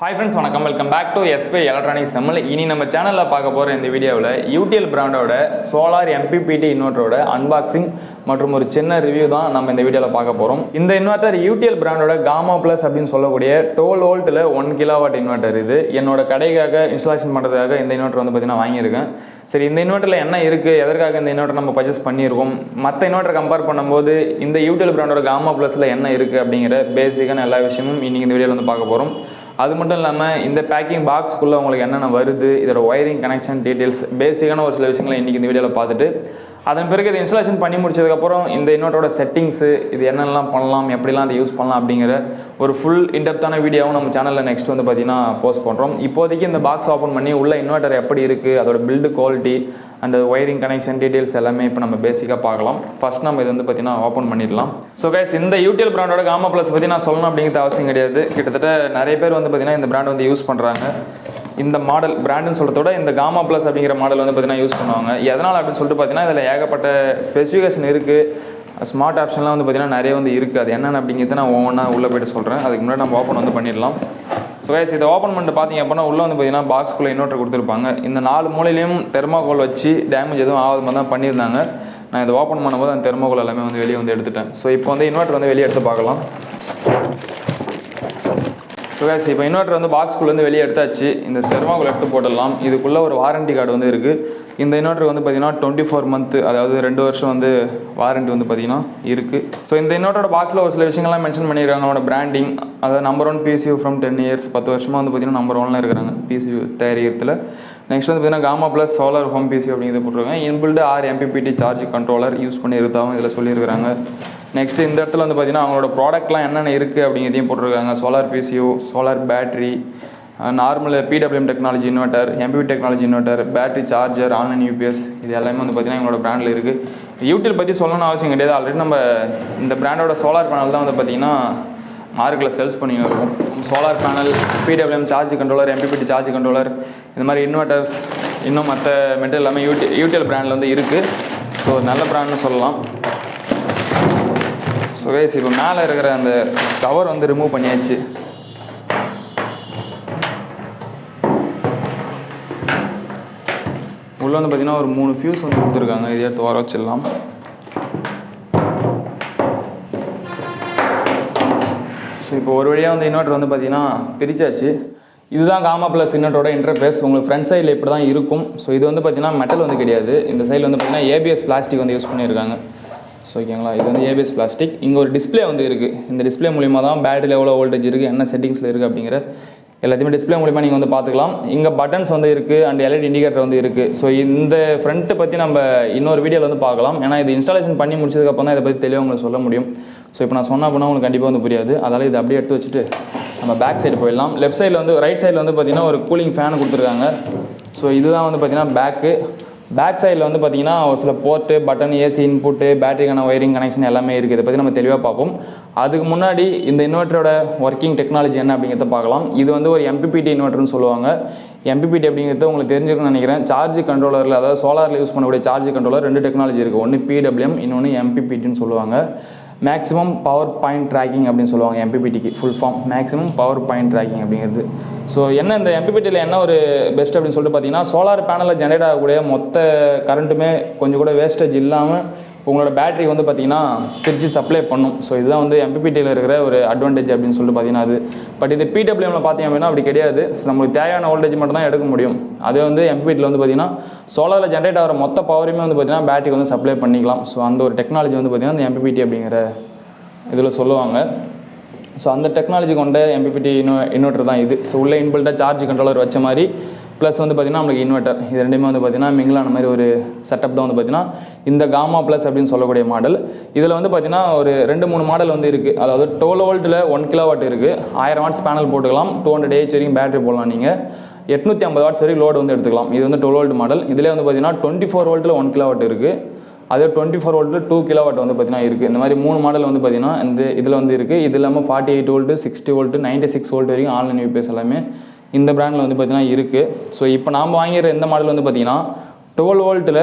Hi friends வணக்கம். Welcome back to SP electronics Tamil இனி நம்ம சேனலில் பார்க்க போகிற இந்த வீடியோவில் யூடிஎல் பிராண்டோட சோலார் எம்பிபிடி இன்வெர்ட்டரோட அன்பாக்சிங் மற்றும் ஒரு சின்ன ரிவ்யூ தான் நம்ம இந்த வீடியோவில் பார்க்க போகிறோம் இந்த இன்வெர்ட்டர் யூடிஎல் பிராண்டோட காமா ப்ளஸ் அப்படின்னு சொல்லக்கூடிய டோல் வோல்ட்டில் ஒன் கிலோவாட் இன்வெர்ட்டர் இது. என்னோட கடைக்காக இன்ஸ்டாலேஷன் பண்ணுறதுக்காக இந்த இன்வெர்ட்டர் வந்து பார்த்தீங்கன்னா வாங்கியிருக்கேன். சரி இந்த இன்வெர்ட்டரில் என்ன இருக்குது எதற்காக இந்த இன்வெர்ட்டர் நம்ம பர்ச்சேஸ் பண்ணியிருக்கோம்? மற்ற இன்வெர்ட்டர் கம்பேர் பண்ணும்போது இந்த யூடிஎல் பிராண்டோட காமா ப்ளஸில் என்ன இருக்குது அப்படிங்கிற பேசிக்கான எல்லா விஷயமும் இன்றைக்கி இந்த வீடியோவில் வந்து பார்க்க போகிறோம் அது மட்டும் இல்லாமல் இந்த பேக்கிங் பாக்ஸ்க்குள்ளே உங்களுக்கு என்னென்ன வருது இதோட ஒயரிங் கனெக்ஷன் டீட்டெயில்ஸ் பேசிக்கான ஒரு சில விஷயங்களை இன்றைக்கி இந்த வீடியோவில் பார்த்துட்டு அதன் பிறகு இதை இன்ஸ்டாலேஷன் பண்ணி முடிச்சதுக்கப்புறம் இந்த இன்னோட்டோட செட்டிங்ஸு இது என்னென்னலாம் பண்ணலாம் எப்படிலாம் அதை யூஸ் பண்ணலாம் அப்படிங்கிற ஒரு ஃபுல் இன்டெப்த்தான வீடியோவும் நம்ம சேனலில் நெக்ஸ்ட் வந்து பார்த்தீங்கன்னா போஸ்ட் பண்ணுறோம் இப்போதைக்கு இந்த பாக்ஸ் ஓப்பன் பண்ணி உள்ள இன்வெர்ட்டர் எப்படி இருக்குது அதோட build quality and wiring connection details எல்லாமே இப்போ நம்ம பேசிக்காக பார்க்கலாம். ஃபர்ஸ்ட் நம்ம இது வந்து பார்த்தீங்கன்னா ஓப்பன் பண்ணிடலாம். ஸோ கைஸ் இந்த யூடிஎல் பிராண்டோட காமா ப்ளஸ் பற்றி நான் சொல்லணும் அப்படிங்கிறது அவசியம் கிடையாது. கிட்டத்தட்ட நிறைய பேர் வந்து பார்த்தீங்கன்னா இந்த பிராண்ட் வந்து யூஸ் பண்ணுறாங்க இந்த மாடல் பிராண்டுன்னு சொல்கிறதோட இந்த காமா ப்ளஸ் அப்படிங்கிற மாடல் வந்து பார்த்தீங்கன்னா யூஸ் பண்ணுவாங்க. எதனால் அப்படின்னு சொல்லிட்டு பார்த்தீங்கன்னா இதில் ஏகப்பட்ட ஸ்பெசிஃபிகேஷன் இருக்குது ஸ்மார்ட் ஆப்ஷன்லாம் வந்து பார்த்தீங்கன்னா நிறைய வந்து இருக்குது அது என்னென்ன அப்படிங்கிறத நான் ஒவ்வொன்றா உள்ளே போய்ட்டு சொல்கிறேன் அதுக்கு முன்னாடி நம்ம ஓப்பன் வந்து பண்ணிடலாம். ஸோ கைஸ் இதை ஓப்பன் பண்ணிட்டு பார்த்தீங்க அப்படின்னா உள்ளே வந்து பார்த்தீங்கன்னா பாக்ஸ்குள்ளே இன்வெர்ட்டர் கொடுத்துருப்பாங்க. இந்த நாலு மூலையிலையும் தெர்மாகோல் வச்சு டேமேஜ் எதுவும் ஆகாத மாதிரி தான் பண்ணியிருந்தாங்க. நான் இதை ஓப்பன் பண்ணும்போது அந்த தெர்மாகோல் எல்லாமே வந்து வெளியே வந்து எடுத்துட்டேன். ஸோ இப்போ வந்து இன்வெர்ட்டர் வந்து வெளியே எடுத்து பார்க்கலாம். ஸோ கேஸ் இப்போ இன்வெர்ட்டர் வந்து பாக்ஸ்குள்ளேருந்து வெளியே எடுத்தாச்சு. இந்த தெர்மாகோல் எடுத்து போட்டுடலாம். இதுக்குள்ளே ஒரு வாரண்டி கார்டு வந்து இருக்குது இந்த இன்வெர்ட்டருக்கு வந்து பார்த்தீங்கன்னா டுவெண்ட்டி ஃபோர் மந்த்து அதாவது ரெண்டு வருஷம் வந்து வாரண்டி வந்து பார்த்தீங்கன்னா இருக்குது ஸோ இந்த இன்வெர்ட்டரோட பாக்ஸில் ஒரு சில விஷயங்கள்லாம் மென்ஷன் பண்ணியிருக்காங்க அவனோட பிராண்டிங் அதாவது number one PCU from ten years பத்து வருஷமாக வந்து பார்த்தீங்கன்னா நம்பர் ஒன்ல இருக்கிறாங்க பிசியூ தயாரிக்கிறதுல. நெக்ஸ்ட் வந்து பார்த்தீங்கன்னா gamma plus solar home PC அப்படிங்கிறது போட்டிருக்காங்க. Inbuilt R MPPT charge controller use பண்ணி இருக்காவும் இதில் சொல்லியிருக்காங்க நெக்ஸ்ட் இந்த இடத்துல வந்து பார்த்தீங்கன்னா அவங்களோட ப்ராடக்ட்லாம் என்னென்ன இருக்குது அப்படிங்கிறதையும் போட்டிருக்காங்க. Solar PCU solar battery normal PWM technology inverter MPP technology inverter battery charger online UPS இது எல்லாமே வந்து பார்த்தீங்கன்னா எங்களோட பிராண்டில் இருக்குது யூடியூப் பற்றி சொல்லணும்னு அவசியம் கிடையாது. ஆல்ரெடி நம்ம இந்த பிராண்டோட சோலார் பேனல் தான் வந்து பார்த்தீங்கன்னா மார்க்கில் சேல்ஸ் பண்ணி இருக்கும். Solar panel PWM charge controller MPPT charge controller இந்த மாதிரி இன்வெர்டர்ஸ் இன்னும் மற்ற மெட்டீரியல் எல்லாமே யூடி யூடிஎல் பிராண்டில் வந்து இருக்குது ஸோ நல்ல பிராண்ட்னு சொல்லலாம். ஸோ கேஸ் இப்போ மேலே இருக்கிற அந்த கவர் வந்து ரிமூவ் பண்ணியாச்சு. உள்ளே வந்து பார்த்தீங்கன்னா ஒரு மூணு ஃபியூஸ் வந்து கொடுத்துருக்காங்க. இதை எடுத்து வர வச்சிடலாம். இப்போ ஒரு வழியாக வந்து இன்வெர்ட்டர் வந்து பார்த்தீங்கன்னா பிரிச்சாச்சு. இதுதான் காமா ப்ளஸ் இன்வெர்ட்டரோட இன்டர்ஃபேஸ் உங்களுக்கு ஃப்ரண்ட் சைடில் இப்படி தான் இருக்கும். ஸோ இது வந்து பார்த்தீங்கன்னா மெட்டல் வந்து கிடையாது. இந்த சைடில் வந்து பார்த்தீங்கன்னா ஏபிஎஸ் பிளாஸ்டிக் வந்து யூஸ் பண்ணியிருக்காங்க. ஸோ ஓகேங்களா இது வந்து ஏபிஎஸ் பிளாஸ்டிக் இங்கே ஒரு டிஸ்ப்ளே வந்து இருக்குது இந்த டிஸ்ப்ளே மூலிமா தான் பேட்டரியில் எவ்வளோ வோல்டேஜ் இருக்குது என்ன செட்டிங்ஸில் இருக்குது அப்படிங்கிற எல்லாத்தையுமே டிஸ்ப்ளே மூலிமா நீங்கள் வந்து பார்த்துக்கலாம். இங்கே பட்டன்ஸ் வந்து இருக்குது அண்ட் எல்இடி இண்டிகேட்டர் வந்து இருக்குது ஸோ இந்த ஃப்ரண்ட்டை பற்றி நம்ம இன்னொரு வீடியோவில் வந்து பார்க்கலாம். ஏன்னா இது இன்ஸ்டாலேஷன் பண்ணி முடிச்சதுக்கப்புறம் தான் இதை பற்றி தெளிவாக உங்களுக்கு சொல்ல முடியும். ஸோ இப்போ நான் சொன்ன அப்படின்னா உங்களுக்கு கண்டிப்பாக வந்து புரியாது. அதால் இதை அப்படியே எடுத்து வச்சுட்டு நம்ம பேக் சைடு போயிடலாம். லெஃப்ட் சைடில் வந்து ரைட் சைடில் வந்து பார்த்தீங்கன்னா ஒரு கூலிங் ஃபேன் கொடுத்துருக்காங்க. ஸோ இதுதான் வந்து பார்த்திங்கன்னா பேக்கு பேக் சைடில் வந்து பார்த்தீங்கன்னா ஒரு சில போர்ட்டு பட்டன் ஏசி இன்புட்டு பேட்டரிக்கான ஒயரிங் கனெக்ஷன் எல்லாமே இருக்குது. இதை பற்றி நம்ம தெளிவாக பார்ப்போம். அதுக்கு முன்னாடி இந்த இன்வெர்ட்டரோட ஒர்க்கிங் டெக்னாலஜி என்ன அப்படிங்கிறத பார்க்கலாம். இது வந்து ஒரு எம்பிபிடி இன்வெர்ட்டர்னு சொல்லுவாங்க. எம்பிபிடி அப்படிங்கிறது உங்களுக்கு தெரிஞ்சிருக்கும்னு நினைக்கிறேன். சார்ஜ் கண்ட்ரோலரில் அதாவது சோலாரில் யூஸ் பண்ணக்கூடிய சார்ஜ் கண்ட்ரோலர் ரெண்டு டெக்னாலஜி இருக்குது ஒன்று பிடபிள்யூஎம் இன்னொன்று எம்பிபிடின்னு சொல்லுவாங்க. மேக்ஸிமம் பவர் பாயிண்ட் ட்ராக்கிங் அப்படின்னு சொல்லுவாங்க எம்பிபிடிக்கு full form maximum power point tracking அப்படிங்கிறது. ஸோ என்ன இந்த எம்பிபிடியில் என்ன ஒரு பெஸ்ட் அப்படின்னு சொல்லிட்டு பார்த்தீங்கன்னா சோலார் பேனலில் ஜென்ரேட் ஆகக்கூடிய மொத்த கரண்ட்டுமே கொஞ்சம் கூட வேஸ்டேஜ் இல்லாமல் உங்களோட பேட்டரி வந்து பார்த்தீங்கன்னா பிரித்து சப்ளை பண்ணும். ஸோ இதுதான் வந்து எம்பிபிடியில் இருக்கிற ஒரு அட்வான்டேஜ் அப்படின்னு சொல்லிட்டு பார்த்தீங்கன்னா அது. பட் இது பிடபிள்யூமில் பார்த்தீங்க அப்படின்னா அப்படி கிடையாது. நம்மளுக்கு தேவையான வோல்டேஜ் மட்டும் தான் எடுக்க முடியும். அதே வந்து எம்பிபிடியில் வந்து பார்த்தீங்கன்னா சோலாரில் ஜென்ரேட் ஆகிற மொத்த பவருமே வந்து பார்த்தீங்கன்னா பேட்டரி வந்து சப்ளை பண்ணிக்கலாம். ஸோ அந்த ஒரு டெக்னாலஜி வந்து பார்த்தீங்கன்னா அந்த எம்பிபிடி அப்படிங்கிற இதில் சொல்லுவாங்க. ஸோ அந்த டெக்னாலஜி கொண்ட எம்பிபிடி இன்வெ இன்வெர்ட்டர் தான் இது. ஸோ உள்ளே இன்பில்ட்டாக சார்ஜ் கண்ட்ரோலர் வச்ச மாதிரி ப்ளஸ் வந்து பார்த்திங்கன்னா நம்மளுக்கு இன்வெர்ட்டர் இது ரெண்டுமே வந்து பார்த்திங்கன்னா மிங்கிலான மாதிரி ஒரு செட்டப் தான் வந்து பார்த்திங்கன்னா இந்த காமா ப்ளஸ் அப்படின்னு சொல்லக்கூடிய மாடல் இதில் வந்து பார்த்திங்கன்னா ஒரு ரெண்டு மூணு மாடல் வந்து இருக்குது அதாவது டுவெல் வோல்ட்டில் ஒன் கிலோ வாட் இருக்குது ஆயிரம் வாட்ஸ் பேனல் போட்டுக்கலாம். டூ ஹண்ட்ரட் ஏஹெச் வரைக்கும் பேட்டரி போடலாம் நீங்கள் எட்நூற்றி ஐம்பது வாட்ஸ் வரைக்கும் லோடு வந்து எடுத்துக்கலாம். இது வந்து டுவெல் வோல்ட் மாடல் இதிலே வந்து பார்த்திங்கன்னா டுவெண்ட்டி ஃபோர் வோல்ட்டில் ஒன் கிலோ வாட் இருக்குது அதே டுவெண்ட்டி ஃபோர் வோல்ட்டில் டூ கிலோ வாட் வந்து பார்த்தீங்கன்னா இருக்குது இந்த மாதிரி மூணு மாடல் வந்து பார்த்தீங்கன்னா இந்த இதில் வந்து இருக்குது இது இல்லாமல் forty eight volt sixty volt ninety six volt வரைக்கும் ஆன்லைன் யூபிஎஸ் எல்லாமே இந்த பிராண்டில் வந்து பார்த்தீங்கன்னா இருக்குது ஸோ இப்போ நாம் வாங்கிற இந்த மாடல் வந்து பார்த்தீங்கன்னா டுவெல் வோல்ட்டில்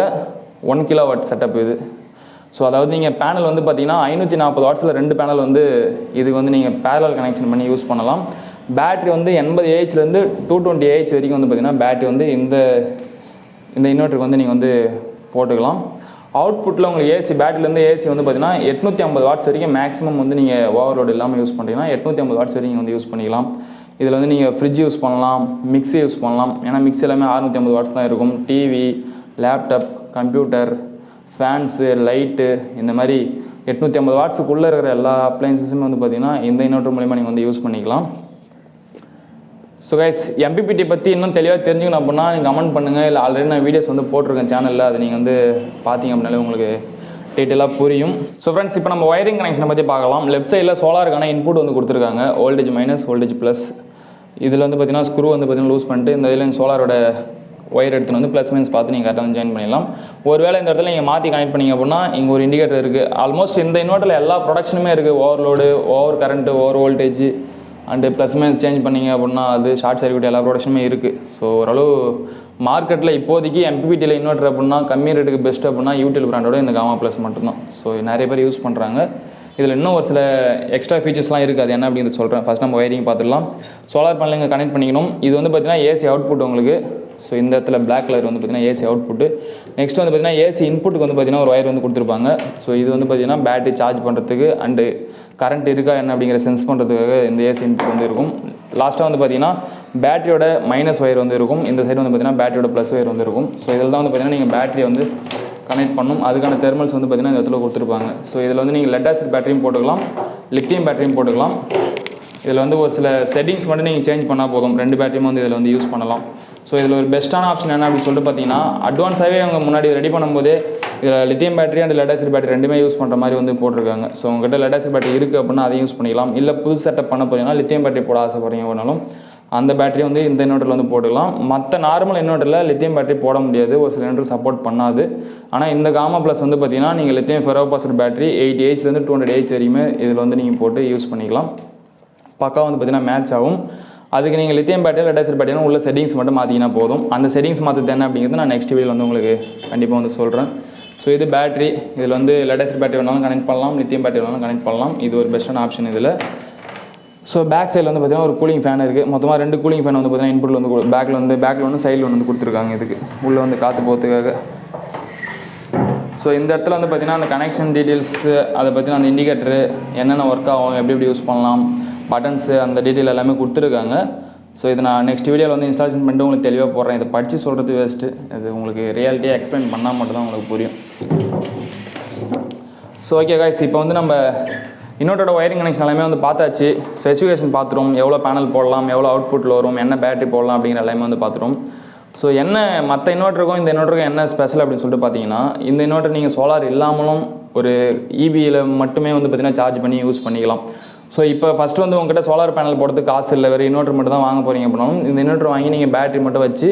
ஒன் கிலோ வாட் செட்டப் இது. ஸோ அதாவது நீங்கள் பேனல் வந்து பார்த்தீங்கன்னா ஐநூற்றி நாற்பது வாட்ஸில் ரெண்டு பேனல் வந்து இதுக்கு வந்து நீங்கள் பேரல் கனெக்ஷன் பண்ணி யூஸ் பண்ணலாம். பேட்ரி வந்து எண்பது ஏஹெச்லேருந்து டூ டுவெண்ட்டி ஏஹெச் வரைக்கும் வந்து பார்த்திங்கன்னா பேட்ரி வந்து இந்த இந்த இன்வெர்ட்டருக்கு வந்து நீங்கள் வந்து போட்டுக்கலாம். அவுட்புட்டில் உங்களுக்கு ஏசி பேட்டரிலேருந்து ஏசி வந்து பார்த்தீங்கன்னா எட்நூற்றி ஐம்பது வாட்ஸ் வரைக்கும் மேக்ஸிமம் வந்து நீங்கள் ஓவர்லோடு இல்லாமல் யூஸ் பண்ணுறீங்கன்னா எட்நூற்றி ஐம்பது வாட்ஸ் வரைக்கும் வந்து யூஸ் பண்ணிக்கலாம். இதில் வந்து நீங்கள் ஃப்ரிட்ஜ் யூஸ் பண்ணலாம் மிக்ஸி யூஸ் பண்ணலாம். ஏன்னா மிக்ஸி எல்லாமே அறுநூற்றி ஐம்பது வாட்ஸ் தான் இருக்கும். TV laptop computer fans light இந்த மாதிரி எட்நூற்றி ஐம்பது வாட்ஸுக்குள்ளே இருக்கிற எல்லா அப்ளையன்சஸுமே வந்து பார்த்திங்கன்னா இந்த இன்வெர்ட்டர் மூலிமா நீங்கள் வந்து யூஸ் பண்ணிக்கலாம். ஸோ கைஸ் எம்பிபிடி பற்றி இன்னும் தெளிவாக தெரிஞ்சுக்கணும் அப்படின்னா நீங்கள் கமெண்ட் பண்ணுங்கள் இல்லை ஆல்ரெடி நான் வீடியோஸ் வந்து போட்டிருக்கேன் சேனலில் அது நீங்கள் வந்து பார்த்தீங்க அப்படின்னாலே உங்களுக்கு டீட்டெயிலாக புரியும். ஸோ ஃப்ரெண்ட்ஸ் இப்போ நம்ம ஒயரிங் கனெக்ஷனை பற்றி பார்க்கலாம். லெஃப்ட் சைடில் சோலாருக்கான இன்புட் வந்து கொடுத்துருக்காங்க. வோல்டேஜ் மைனஸ் வோல்டேஜ் ப்ளஸ் இதில் வந்து பார்த்தீங்கன்னா ஸ்க்ரூ வந்து பார்த்திங்கன்னா லூஸ் பண்ணிட்டு இந்த இதில் சோலாரோட ஒயர் எடுத்துன்னு வந்து ப்ளஸ் மைனஸ் பார்த்து நீங்கள் கரெக்டாக வந்து ஜாயின் பண்ணிடலாம். ஒருவேளை இந்த இடத்துல நீங்கள் மாற்றி கனெக்ட் பண்ணிங்க அப்படின்னா இங்கே ஒரு இண்டிகேட்டர் இருக்குது ஆல்மோஸ்ட் இந்த இன்வெர்ட்டரில் எல்லா ப்ரொடக்ஷனுமே இருக்குது overload over current over voltage and plus minus change பண்ணீங்க அப்படின்னா அது ஷார்ட் சர்க்யூட் எல்லா ப்ரொடக்ஷனுமே இருக்குது ஸோ ஓரளவு மார்க்கெட்டில் இப்போதைக்கு எம்பிபிடியில் இன்வெர்ட்டர் அப்படின்னா கம்மி ரேட்டுக்கு பெஸ்ட் அப்படின்னா யூடியூப் பிராண்டோட இந்த காமா ப்ளஸ் மட்டும்தான். ஸோ நிறைய பேர் யூஸ் பண்ணுறாங்க இதில் இன்னும் ஒரு சில எக்ஸ்ட்ரா ஃபீச்சர்ஸ்லாம் இருக்குது அது என்ன அப்படின்னு சொல்கிறேன் ஃபஸ்ட் நம்ம ஒயரிங் பார்த்துடலாம். சோலார் பேனலுங்க கனெக்ட் பண்ணிக்கணும். இது வந்து பார்த்திங்கன்னா ஏசி அவுட்புட் உங்களுக்கு. ஸோ இந்த இடத்துல பிளாக் கலர் வந்து பார்த்திங்கன்னா ஏசி அவுட்புட்டு நெக்ஸ்ட் வந்து பார்த்திங்கன்னா ஏசி இன்புட்டுக்கு வந்து பார்த்தீங்கன்னா ஒரு ஒயர் வந்து கொடுத்துருப்பாங்க. ஸோ இது வந்து பார்த்திங்கன்னா பேட்டரி சார்ஜ் பண்ணுறதுக்கு அண்டு கரண்ட் இருக்கா என்ன அப்படிங்கிற சென்ஸ் பண்ணுறதுக்காக இந்த ஏசி இன்புட் வந்து இருக்கும். லாஸ்ட்டாக வந்து பார்த்தீங்கன்னா பேட்டரியோட மைனஸ் ஒயர் வந்து இருக்கும். இந்த சைடு வந்து பார்த்தீங்கன்னா பேட்டரியோட ப்ளஸ் ஒயர் வந்து இருக்கும். ஸோ இதில் தான் வந்து பார்த்தீங்கன்னா நீங்கள் பேட்டரி வந்து கனெக்ட் பண்ணும். அதுக்கான தெர்மல்ஸ் வந்து பார்த்தீங்கன்னா இந்த இடத்துல கொடுத்துருப்பாங்க. ஸோ இதில் வந்து நீங்கள் லெட் ஆசிட் பேட்டரியும் போட்டுக்கலாம். லித்தியம் பேட்டரியும் போட்டுக்கலாம். இதில் வந்து ஒரு சில செட்டிங்ஸ் மட்டும் நீங்கள் சேஞ்ச் பண்ணால் போதும். ரெண்டு பேட்டரியும் வந்து இதில் வந்து யூஸ் பண்ணலாம். ஸோ இதில் ஒரு பெஸ்ட்டான ஆப்ஷன் என்ன அப்படின்னு சொல்லிட்டு பார்த்தீங்கன்னா அட்வான்ஸாகவே அவங்க முன்னாடி ரெடி பண்ணும்போதே இதில் lithium battery and lead acid battery ரெண்டுமே யூஸ் பண்ணுற மாதிரி வந்து போட்டிருக்காங்க. ஸோ உங்ககிட்ட லெட் ஆசிட் பேட்டரி இருக்குது அப்படின்னா அதையும் யூஸ் பண்ணிக்கலாம். இல்லை புது செட்டப் பண்ண போகிறீங்கன்னா லித்தியம் பேட்டரி போட ஆசைப்படுறீங்க ஒன்றாலும் அந்த பேட்டரி வந்து இந்த இன்வெர்ட்டரில் வந்து போட்டுக்கலாம். மற்ற நார்மல் இன்வெர்ட்டரில் லித்தியம் பேட்டரி போட முடியாது. ஒரு சில சப்போர்ட் பண்ணாது. ஆனால் இந்த காமா ப்ளஸ் வந்து பார்த்தீங்கன்னா நீங்கள் லித்தியம் ஃபெரோபாசட் பேட்டரி எயிட் ஏஜ்லேருந்து டூ ஹண்ட்ரட் ஏஜ் வரையுமே இதில் வந்து நீங்கள் போட்டு யூஸ் பண்ணிக்கலாம். பக்கா வந்து பார்த்தீங்கன்னா மேட்ச் ஆகும். அதுக்கு நீங்கள் லித்தியம் பேட்டரி லெட்டாசிட் பேட்டரினா உள்ள செட்டிங்ஸ் மட்டும் மாற்றிங்கன்னா போதும். அந்த செட்டிங்ஸ் மாற்றது என்ன அப்படிங்கிறது நான் நெக்ஸ்ட் வீடியோவில் வந்து உங்களுக்கு கண்டிப்பாக வந்து சொல்கிறேன் ஸோ இது பேட்டரி இதில் வந்து லெட்டாசிட் பேட்டரி வேணாலும் கனெக்ட் பண்ணலாம். லித்தியம் பேட்டரி வேணாலும் கனெக்ட் பண்ணலாம். இது ஒரு பெஸ்ட்டான ஆப்ஷன் இதில். ஸோ பேக் சைடில் வந்து பார்த்தீங்கன்னா ஒரு கூலிங் ஃபேன் இருக்குது மொத்தமாக ரெண்டு கூலிங் ஃபேன் வந்து பார்த்தீங்கன்னா இன்புட்டில் வந்து பேக்கில் வந்து பேக்கில் வந்து சைடில் வந்து கொடுத்துருக்காங்க இதுக்கு. உள்ளே வந்து காற்று போகிறதுக்காக ஸோ இந்த இடத்துல வந்து பார்த்திங்கன்னா அந்த கனெக்ஷன் டீட்டெயில்ஸு அதை பற்றின அந்த இண்டிகேட்டரு என்னென்ன ஒர்க் ஆகும் எப்படி எப்படி யூஸ் பண்ணலாம் பட்டன்ஸு அந்த டீட்டெயில் எல்லாமே கொடுத்துருக்காங்க. ஸோ இதை நான் நெக்ஸ்ட் வீடியோவில் வந்து இன்ஸ்டாலேஷன் பண்ணிட்டு உங்களுக்கு தெளிவாக போடுறேன். இதை படித்து சொல்கிறது வேஸ்ட்டு இது உங்களுக்கு ரியாலிட்டியாக எக்ஸ்பிளைன் பண்ணால் மட்டும்தான் உங்களுக்கு புரியும். ஸோ ஓகே காய்ஸ் இப்போ வந்து நம்ம இன்னொட்டோட ஒயரிங் கனெக்ஷன் எல்லாமே வந்து பார்த்தாச்சு. ஸ்பெசிஃபிகேஷன் பார்த்துரும் எவ்வளோ பேனல் போடலாம் எவ்வளோ அவுட்புட்டில் வரும் என்ன பேட்டரி போடலாம் அப்படிங்கிற எல்லாமே வந்து பார்த்துரும் ஸோ என்ன மற்ற இன்வெர்ட்டருக்கும் இந்த இன்வெர்ட்டருக்கும் என்ன ஸ்பெஷல் அப்படின்னு சொல்லிட்டு பார்த்தீங்கன்னா இந்த இன்வெர்ட்டர் நீங்கள் சோலார் இல்லாமலும் ஒரு இபியில் மட்டுமே வந்து பார்த்தீங்கன்னா சார்ஜ் பண்ணி யூஸ் பண்ணிக்கலாம். ஸோ இப்போ ஃபஸ்ட்டு வந்து உங்ககிட்ட சோலார் பேனல் போடுறதுக்கு காசு இல்லை வேறு இன்வெர்ட்டர் மட்டும் தான் வாங்க போகிறீங்க அப்படின்னாலும் இந்த இன்வெர்ட்டர் வாங்கி நீங்கள் பேட்டரி மட்டும் வச்சு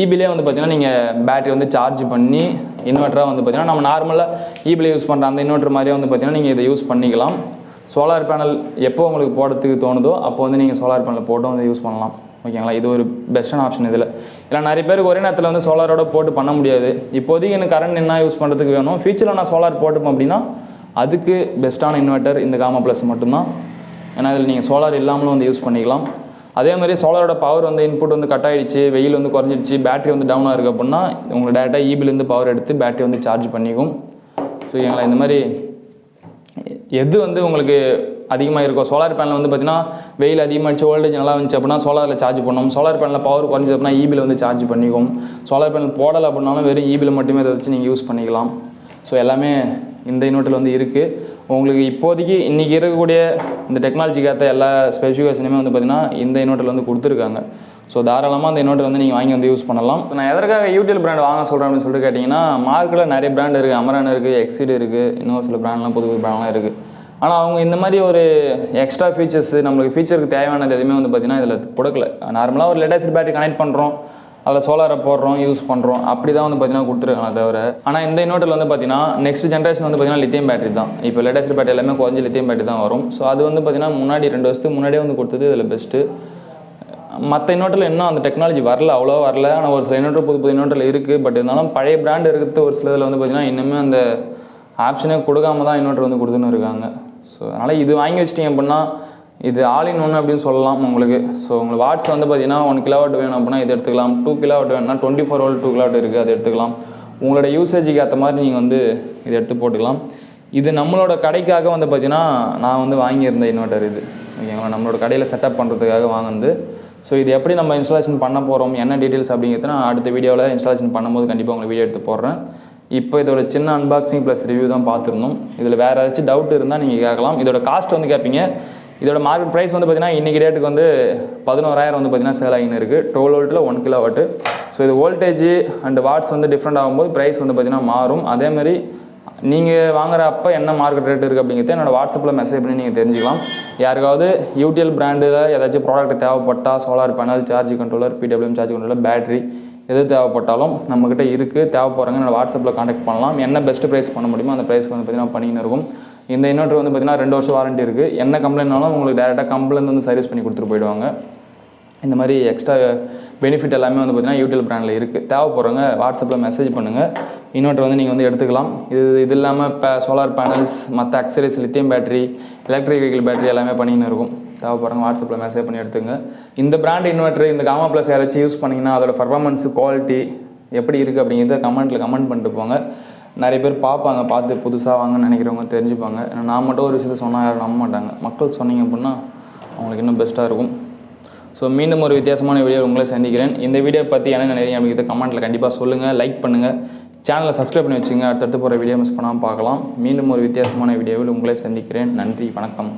ஈபிலே வந்து பார்த்தீங்கன்னா நீங்கள் பேட்டரி வந்து சார்ஜ் பண்ணி இன்வெர்ட்டராக வந்து பார்த்தீங்கன்னா நம்ம நார்மலாக இபிலே யூஸ் பண்ணுற அந்த இன்வெர்ட்டர் மாதிரியே வந்து பார்த்தீங்கன்னா நீங்கள் இதை யூஸ் பண்ணிக்கலாம். சோலார் பேனல் எப்போ உங்களுக்கு போடுறதுக்கு தோணுதோ அப்போ வந்து நீங்கள் சோலார் பேனல் போட்டு வந்து யூஸ் பண்ணலாம். ஓகேங்களா? இது ஒரு பெஸ்ட்டான ஆப்ஷன் இதில். இல்லை நிறைய பேருக்கு ஒரே நேரத்தில் வந்து சோலாரோட போட்டு பண்ண முடியாது. இப்போதைக்கு எனக்கு கரண்ட் என்ன யூஸ் பண்ணுறதுக்கு வேணும்? ஃபியூச்சரில் நான் சோலார் போட்டுப்போம் அப்படின்னா அதுக்கு பெஸ்ட்டான இன்வெர்ட்டர் இந்த காமா ப்ளஸ் மட்டும்தான். ஏன்னா இதில் நீங்கள் சோலார் இல்லாமலும் வந்து யூஸ் பண்ணிக்கலாம். அதே மாதிரி சோலாரோட பவர் வந்து இன்புட் வந்து கட் ஆகிடுச்சு வெயில் வந்து குறைஞ்சிடுச்சு பேட்டரி வந்து டவுனாக இருக்குது அப்படின்னா உங்களுக்கு டேரெக்டாக ஈபிலேருந்து பவர் எடுத்து பேட்டரி வந்து சார்ஜ் பண்ணிக்கும். ஸோ ஏங்களா இந்த மாதிரி எது வந்து உங்களுக்கு அதிகமாக இருக்கோ சோலார் பேனல் வந்து பார்த்தீங்கன்னா வெயில் அதிகமாகிடுச்சு வோல்டேஜ் நல்லா இருந்துச்சு அப்படின்னா சோலாரில் சார்ஜ் பண்ணணும் சோலார் பேனலில் பவர் குறைஞ்சது அப்படின்னா ஈபியில் வந்து சார்ஜ் பண்ணிக்கும். சோலார் பேனல் போடலை அப்படின்னாலும் வெறும் ஈபியில் மட்டுமே அதை வச்சு நீங்கள் யூஸ் பண்ணிக்கலாம். ஸோ எல்லாமே இந்த இன்வெர்ட்டரில் வந்து இருக்குது உங்களுக்கு இப்போதைக்கு இன்றைக்கி இருக்கக்கூடிய இந்த டெக்னாலஜிக்கு ஏற்ற எல்லா ஸ்பெசிஃபிகேஷனுமே வந்து பார்த்திங்கன்னா இந்த இன்வெர்ட்டரில் வந்து கொடுத்துருக்காங்க. ஸோ தாராளமாக அந்த இன்வெர்டர் வந்து நீங்கள் வாங்கி வந்து யூஸ் பண்ணலாம். ஸோ நான் எதற்காக யூடிஎல் பிராண்ட் வாங்க சொல்கிறேன் அப்படின்னு சொல்லிட்டு கேட்டிங்கன்னா மார்க்கில் நிறைய பிராண்ட் இருக்குது அமரான் இருக்குது எக்ஸிட் இருக்குது இன்னொரு சில பிராண்ட்லாம் புது புது பிராண்ட்லாம் இருக்குது ஆனால் அவங்க இந்த மாதிரி ஒரு எக்ஸ்ட்ரா ஃபீச்சர்ஸ் நம்மளுக்கு ஃபீச்சருக்கு தேவையானது எதுவுமே வந்து பார்த்திங்கன்னா இதில் கொடுக்கல. நார்மலாக ஒரு லேட்டஸ்ட் பேட்டரி கனெக்ட் பண்ணுறோம் அதில் சோலாரை போடுறோம் யூஸ் பண்ணுறோம் அப்படி தான் வந்து பார்த்தீங்கன்னா கொடுத்துருக்காங்க தவிர ஆனால் இந்த இன்வெர்ட்டரில் வந்து பார்த்தீங்கன்னா நெக்ஸ்ட் ஜென்ரேஷன் வந்து பார்த்தீங்கன்னா லித்தியம் பேட்டரி தான். இப்போ லேட்டஸ்ட் பேட்டரி எல்லாமே குறைஞ்சி லித்தியம் பேட்டரி தான் வரும். ஸோ அது வந்து பார்த்தீங்கன்னா முன்னாடி ரெண்டு வருஷத்துக்கு முன்னாடியே வந்து கொடுத்தது இதில் பெஸ்ட்டு மற்ற இன்னோட்டில் இன்னும் அந்த டெக்னாலஜி வரல அவ்வளோ வரல. ஆனால் ஒரு சில இன்வெர்ட்டர் புது புது இன்வெர்ட்டரில் இருக்குது பட் இருந்தாலும் பழைய பிராண்ட் இருக்கிறது ஒரு சிலதில் வந்து பார்த்தீங்கன்னா இன்னுமே அந்த ஆப்ஷனே கொடுக்காம தான் இன்வெர்டர் வந்து கொடுத்துன்னு இருக்காங்க. ஸோ அதனால் இது வாங்கி வச்சிட்டிங்க அப்படின்னா இது ஆல் இன் ஒன் அப்படின்னு சொல்லலாம் உங்களுக்கு. ஸோ உங்களுக்கு வாட்ஸ் வந்து பார்த்தீங்கன்னா ஒன் கிலோவாட் வேணும் அப்படின்னா இது எடுத்துக்கலாம். டூ கிலோவாட் வேணும்னா twenty four whole two kilowatt இருக்குது அதை எடுத்துக்கலாம். உங்களோட யூசேஜுக்கு ஏற்ற மாதிரி நீங்கள் வந்து இதை எடுத்து போட்டுக்கலாம். இது நம்மளோட கடைக்காக வந்து பார்த்தீங்கன்னா நான் வந்து வாங்கியிருந்த இன்வெர்ட்டர் இது. ஓகேங்களா? நம்மளோட கடையில் செட்டப் பண்ணுறதுக்காக வாங்கினது. ஸோ இது எப்படி நம்ம இன்ஸ்டாலேஷன் பண்ண போகிறோம் என்ன டீட்டெயில்ஸ் அப்படிங்கிறது நான் அடுத்த வீடியோவில் இன்ஸ்டாலேஷன் பண்ணும்போது கண்டிப்பாக உங்களுக்கு வீடியோ எடுத்து போடுறேன். இப்போ இதோட சின்ன அன்பாக்சிங் ப்ளஸ் ரிவ்யூ தான் பார்த்துருந்தோம். இதில் வேறு ஏதாச்சும் டவுட் இருந்தால் நீங்கள் கேட்கலாம். இதோட காஸ்ட் வந்து கேட்பீங்க இதோட மார்க்கெட் ப்ரைஸ் வந்து பார்த்தீங்கன்னா இன்றைக்கி ரேட்டுக்கு வந்து பதினோராயிரம் வந்து பார்த்திங்கன்னா சேல் ஆகின்னு இருக்குது டுவெல் வோல்ட்டில் ஒன் கிலோ வாட்டு ஸோ இது வோல்டேஜ் அண்ட் வாட்ஸ் வந்து டிஃப்ரெண்ட் ஆகும்போது ப்ரைஸ் வந்து பார்த்திங்கன்னா மாறும். அதேமாதிரி நீங்கள் வாங்குற அப்போ என்ன மார்க்கெட் ரேட் இருக்குது அப்படிங்கிறத என்னோடய வாட்ஸ்அப்பில் மெசேஜ் பண்ணி நீங்கள் தெரிஞ்சுக்கலாம். யாருக்காவது யூடிஎல் பிராண்டில் ஏதாச்சும் ப்ராடக்ட் தேவைப்பட்டால் solar panel charge controller PWM charge controller battery எது தேவைப்பட்டாலும் நம்மக்கிட்ட இருக்குது தேவைப்படுறவங்க என்னோடய வாட்ஸ்அப்பில் காண்டாக்ட் பண்ணலாம். என்ன பெஸ்ட் ப்ரைஸ் பண்ண முடியுமோ அந்த ப்ரைஸ்க்கு வந்து பார்த்தீங்கன்னா பண்ணின்னு இருக்கும். இந்த இன்வெர்ட்டர் வந்து பார்த்தீங்கன்னா ரெண்டு வருஷம் வாரண்டி இருக்குது என்ன கம்ப்ளைண்ட்னாலும் உங்களுக்கு டேரெக்டாக கம்பெனிலேருந்து வந்து சர்வீஸ் பண்ணி கொடுத்துட்டு போயிடுவாங்க. இந்த மாதிரி எக்ஸ்ட்ரா பெனிஃபிட் எல்லாமே வந்து பார்த்தீங்கன்னா யூடியூப் பிராண்டில் இருக்குது தேவைப்படுறவங்க வாட்ஸ்அப்பில் மெசேஜ் பண்ணுங்கள் இன்வெர்ட்டர் வந்து நீங்கள் வந்து எடுத்துக்கலாம். இது இது இல்லாமல் இப்போ சோலார் பேனல்ஸ் மற்ற accessories lithium battery electric vehicle battery எல்லாமே பண்ணின்னு இருக்கும். தேவைப்படுறவங்க வாட்ஸ்அப்பில் மெசேஜ் பண்ணி எடுத்துங்க. இந்த பிராண்ட் இன்வெர்ட்டர் இந்த காமா ப்ளஸ் யாராச்சும் யூஸ் பண்ணிங்கன்னா அதோட பர்ஃபார்மன்ஸ் குவாலிட்டி எப்படி இருக்குது அப்படிங்கிறத கமெண்ட்டில் கமெண்ட் பண்ணிட்டு போங்க. நிறைய பேர் பார்ப்பாங்க பார்த்து புதுசாக வாங்கன்னு நினைக்கிறவங்க தெரிஞ்சுப்பாங்க. ஏன்னா நான் மட்டும் ஒரு விஷயத்த சொன்னால் யாரும் நம்ப மாட்டாங்க. மக்கள் சொன்னீங்க அப்படின்னா அவங்களுக்கு இன்னும் பெஸ்ட்டாக இருக்கும். ஸோ மீண்டும் ஒரு வித்தியாசமான வீடியோ உங்களை சந்திக்கிறேன். இந்த வீடியோ பற்றி என்ன நிறைய அப்படிங்கிறத கமெண்ட்டில் கண்டிப்பாக சொல்லுங்கள் லைக் பண்ணுங்கள் சேனலை சப்ஸ்கிரைப் பண்ணி வச்சுங்க அடுத்தடுத்து போகிற வீடியோ மிஸ் பண்ணாமல் பார்க்கலாம். மீண்டும் ஒரு வித்தியாசமான வீடியோவில் உங்களை சந்திக்கிறேன். நன்றி வணக்கம்.